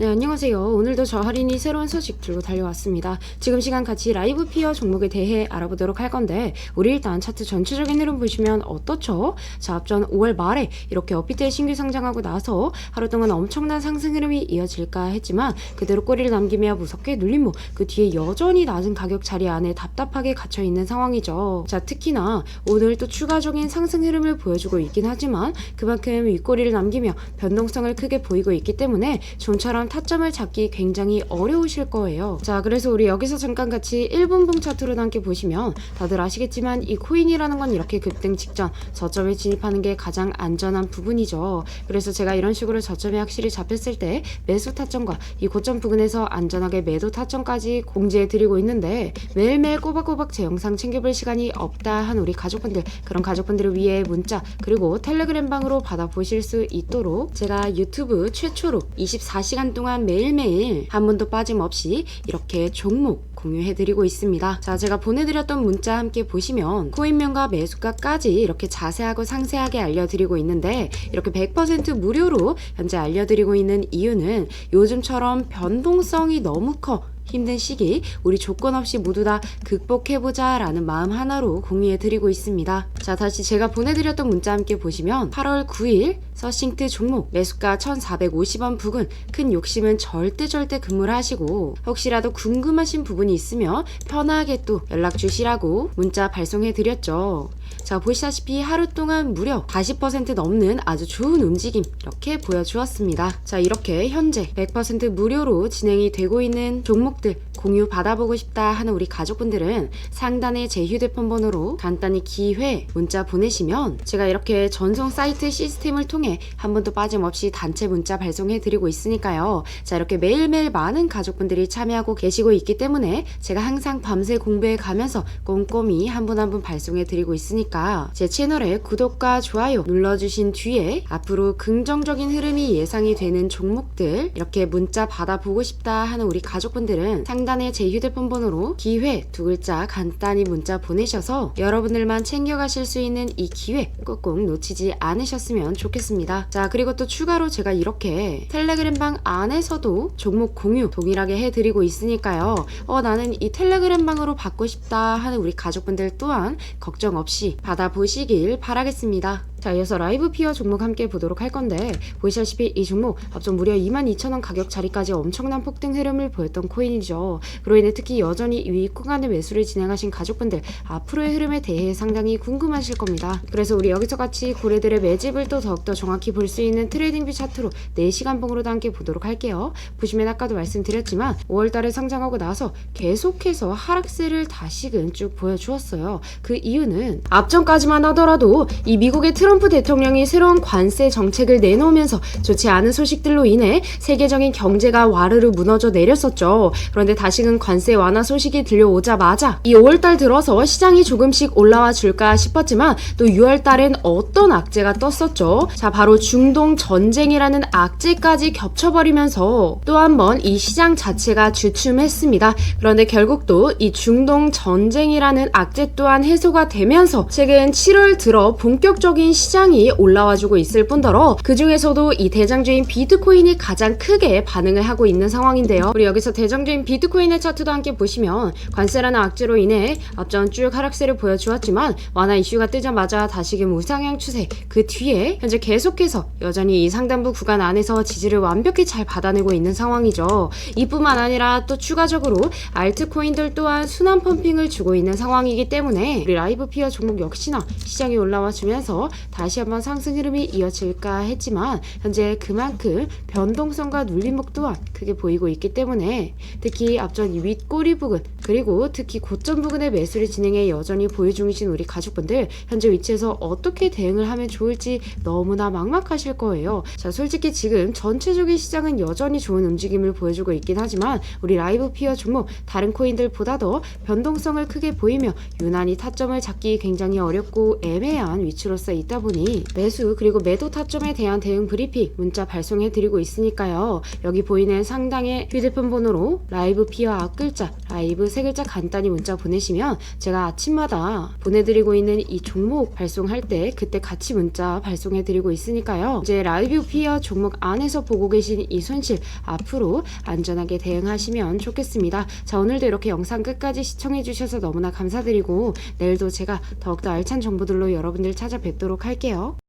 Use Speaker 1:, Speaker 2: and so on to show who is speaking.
Speaker 1: 네, 안녕하세요. 오늘도 저 할인이 새로운 소식 들고 달려왔습니다. 지금 시간 같이 라이브 피어 종목에 대해 알아보도록 할 건데, 우리 일단 차트 전체적인 흐름 보시면 어떻죠? 자, 앞전 5월 말에 이렇게 업비트에 신규 상장하고 나서 하루 동안 엄청난 상승 흐름이 이어질까 했지만, 그대로 꼬리를 남기며 무섭게 눌림목, 그 뒤에 여전히 낮은 가격 자리 안에 답답하게 갇혀 있는 상황이죠. 자, 특히나 오늘 또 추가적인 상승 흐름을 보여주고 있긴 하지만, 그만큼 윗꼬리를 남기며 변동성을 크게 보이고 있기 때문에 좀처럼 타점을 잡기 굉장히 어려우실 거예요. 자, 그래서 우리 여기서 잠깐 같이 1분봉 차트로 함께 보시면 다들 아시겠지만 이 코인이라는 건 이렇게 급등 직전 저점에 진입하는 게 가장 안전한 부분이죠. 그래서 제가 이런 식으로 저점이 확실히 잡혔을 때 매수 타점과 이 고점 부근에서 안전하게 매도 타점까지 공지해 드리고 있는데 매일매일 꼬박꼬박 제 영상 챙겨볼 시간이 없다 한 우리 가족분들 그런 가족분들을 위해 문자 그리고 텔레그램 방으로 받아보실 수 있도록 제가 유튜브 최초로 24시간 동안 매일매일 한 번도 빠짐없이 이렇게 종목 공유해드리고 있습니다. 자, 제가 보내드렸던 문자 함께 보시면 코인명과 매수가까지 이렇게 자세하고 상세하게 알려드리고 있는데 이렇게 100% 무료로 현재 알려드리고 있는 이유는 요즘처럼 변동성이 너무 커 힘든 시기 우리 조건 없이 모두 다 극복해보자 라는 마음 하나로 공유해드리고 있습니다. 자 다시 제가 보내드렸던 문자 함께 보시면 8월 9일 서싱트 종목 매수가 1450원 부근 큰 욕심은 절대 절대 금물 하시고 혹시라도 궁금하신 부분이 있으면 편하게 또 연락 주시라고 문자 발송해 드렸죠. 자 보시다시피 하루 동안 무려 40% 넘는 아주 좋은 움직임 이렇게 보여주었습니다. 자 이렇게 현재 100% 무료로 진행이 되고 있는 종목들 공유 받아보고 싶다 하는 우리 가족분들은 상단에 제 휴대폰 번호로 간단히 기회 문자 보내시면 제가 이렇게 전송 사이트 시스템을 통해 한 번도 빠짐없이 단체 문자 발송해 드리고 있으니까요. 자 이렇게 매일매일 많은 가족분들이 참여하고 계시고 있기 때문에 제가 항상 밤새 공부해 가면서 꼼꼼히 한 분 한분 발송해 드리고 있으니까 제 채널에 구독과 좋아요 눌러주신 뒤에 앞으로 긍정적인 흐름이 예상이 되는 종목들 이렇게 문자 받아보고 싶다 하는 우리 가족분들은 상단 에 제 휴대폰 번호로 기회 두 글자 간단히 문자 보내셔서 여러분들만 챙겨가실 수 있는 이 기회 꼭꼭 놓치지 않으셨으면 좋겠습니다. 자 그리고 또 추가로 제가 이렇게 텔레그램 방 안에서도 종목 공유 동일하게 해드리고 있으니까요. 어 나는 이 텔레그램 방으로 받고 싶다 하는 우리 가족분들 또한 걱정 없이 받아보시길 바라겠습니다. 자, 이어서 라이브 피어 종목 함께 보도록 할 건데 보시다시피 이 종목 앞전 무려 22,000원 가격 자리까지 엄청난 폭등 흐름을 보였던 코인이죠. 그로 인해 특히 여전히 위 구간의 매수를 진행하신 가족분들 앞으로의 흐름에 대해 상당히 궁금하실 겁니다. 그래서 우리 여기서 같이 고래들의 매집을 또 더욱더 정확히 볼 수 있는 트레이딩뷰 차트로 4시간 봉으로도 함께 보도록 할게요. 보시면 아까도 말씀드렸지만 5월달에 상장하고 나서 계속해서 하락세를 다시금 쭉 보여주었어요. 그 이유는 앞전까지만 하더라도 이 미국의 트럼프 대통령이 새로운 관세 정책을 내놓으면서 좋지 않은 소식들로 인해 세계적인 경제가 와르르 무너져 내렸었죠. 그런데 다시 금 관세 완화 소식이 들려오자마자 이 5월달 들어서 시장이 조금씩 올라와 줄까 싶었지만 또 6월달엔 어떤 악재가 떴었죠. 자 바로 중동 전쟁이라는 악재까지 겹쳐버리면서 또 한 번 이 시장 자체가 주춤했습니다. 그런데 결국 또 이 중동 전쟁이라는 악재 또한 해소가 되면서 최근 7월 들어 본격적인 시장이 올라와주고 있을 뿐더러 그 중에서도 이 대장주인 비트코인이 가장 크게 반응을 하고 있는 상황인데요. 우리 여기서 대장주인 비트코인 의 차트도 함께 보시면 관세라는 악재로 인해 앞전 쭉 하락세를 보여주었지만 완화 이슈가 뜨자마자 다시금 우상향 추세 그 뒤에 현재 계속해서 여전히 이 상단부 구간 안에서 지지를 완벽히 잘 받아내고 있는 상황이죠. 이뿐만 아니라 또 추가적으로 알트코인들 또한 순환 펌핑을 주고 있는 상황이기 때문에 우리 라이브 피어 종목 역시나 시장이 올라와 주면서 다시 한번 상승 흐름이 이어질까 했지만 현재 그만큼 변동성과 눌림목 또한 크게 보이고 있기 때문에 특히 앞 전이 윗꼬리 부근 그리고 특히 고점 부근의 매수를 진행해 여전히 보유 중이신 우리 가족분들 현재 위치에서 어떻게 대응을 하면 좋을지 너무나 막막하실 거예요. 자, 솔직히 지금 전체적인 시장은 여전히 좋은 움직임을 보여주고 있긴 하지만 우리 라이브 피어 종목 다른 코인들보다 더 변동성을 크게 보이며 유난히 타점을 잡기 굉장히 어렵고 애매한 위치로서 있다 보니 매수 그리고 매도 타점에 대한 대응 브리핑 문자 발송해 드리고 있으니까요. 여기 보이는 상당의 휴대폰 번호로 라이브 피어 앞글자 라이브 세세 글자 간단히 문자 보내시면 제가 아침마다 보내드리고 있는 이 종목 발송할 때 그때 같이 문자 발송해드리고 있으니까요. 이제 라이브 피어 종목 안에서 보고 계신 이 손실 앞으로 안전하게 대응하시면 좋겠습니다. 자 오늘도 이렇게 영상 끝까지 시청해주셔서 너무나 감사드리고 내일도 제가 더욱더 알찬 정보들로 여러분들 찾아뵙도록 할게요.